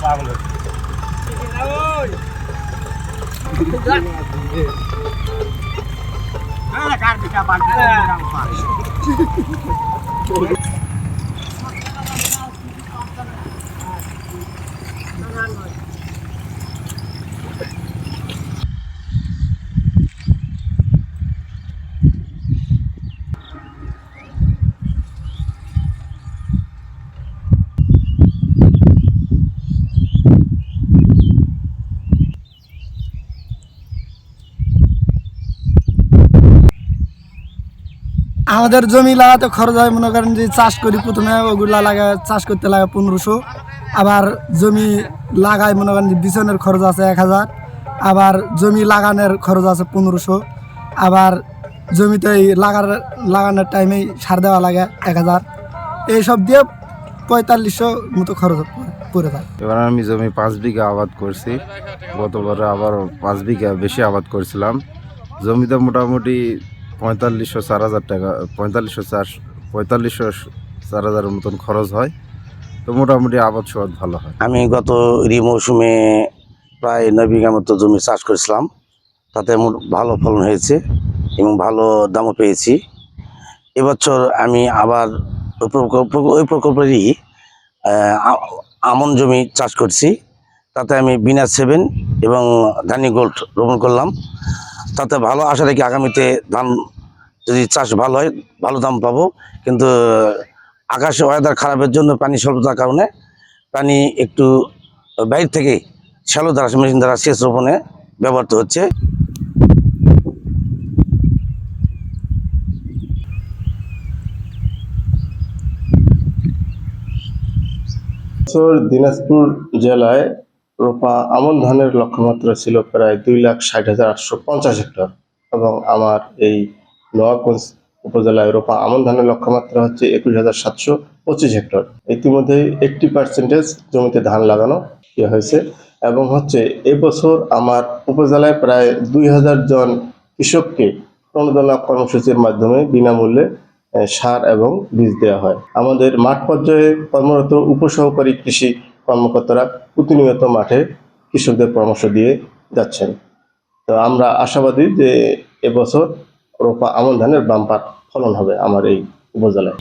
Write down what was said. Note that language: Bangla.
qua con được Ah, cara, fica bacana. Thank you. আমাদের জমি লাগাতে খরচ হয়, মনে করেন যে চাষ করি প্রথমে ওগুলা লাগা, চাষ করতে লাগে পনেরোশো। আবার জমি লাগায় মনে করেন যে বিছনের খরচ আছে এক হাজার। আবার জমি লাগানোর খরচ আছে পনেরোশো। আবার জমিতে লাগার, লাগানোর টাইমেই সার দেওয়া লাগে এক হাজার। এইসব দিয়ে পঁয়তাল্লিশশো মতো খরচ পড়ে থাকে এবার আমি জমি পাঁচ বিঘা আবাদ করছি। গতবারে আবার পাঁচ বিঘা বেশি আবাদ করছিলাম। জমিতে মোটামুটি পঁয়তাল্লিশশো চার হাজার টাকা, পঁয়তাল্লিশশো চার পঁয়তাল্লিশশো চার হাজারের মতন খরচ হয়। তো মোটামুটি আবাদ সবাদ ভালো হয়। আমি গত রি মৌসুমে প্রায় নয় বিঘা মতো জমি চাষ করেছিলাম। তাতে ভালো ফলন হয়েছে এবং ভালো দামও পেয়েছি। এবছর আমি আবার ওই প্রকল্পেরই আমন জমি চাষ করছি। তাতে আমি বিনা সেভেন এবং ধানি গোল্ড রোপণ করলাম। তাতে ভালো আশা রেখে আগামীতে ধান যদি চাষ ভালো হয়, ভালো দাম পাবো। কিন্তু, আকাশে ওয়েদার খারাপের জন্য পানি স্বল্পতার কারণে পানি একটু বাইরে থেকে শ্যালো দ্বারা মেশিন দ্বারা সেচ রোপণে ব্যবহৃত হচ্ছে। দিনাজপুর জেলায় রোপা আমন ধানের লক্ষ্যমাত্রা ছিল প্রায় দুই লাখ ষাট হাজার আটশো পঞ্চাশ হেক্টর। এবং আমার এই নোয়াগঞ্জ উপজেলায় রোপা আমন ধানের লক্ষ্যমাত্রা হচ্ছে একুশ হাজার সাতশো পঁচিশ হেক্টর। ইতিমধ্যে একটি পার্সেন্টেজ জমিতে ধান লাগানো ইয়ে হয়েছে। এবং হচ্ছে এবছর আমার উপজেলায় প্রায় দুই হাজার জন কৃষককে প্রণোদনা কর্মসূচির মাধ্যমে বিনামূল্যে সার এবং বীজ দেওয়া হয়। আমাদের মাঠ পর্যায়ে কর্মরত উপসহকারী কৃষি কর্মকর্তারা প্রতিনিয়ত মাঠে কৃষকদের পরামর্শ দিয়ে যাচ্ছেন। তো আমরা আশাবাদী যে এবছর রোপা আমন ধানের বাম্পার ফলন হবে আমার এই উপজেলায়।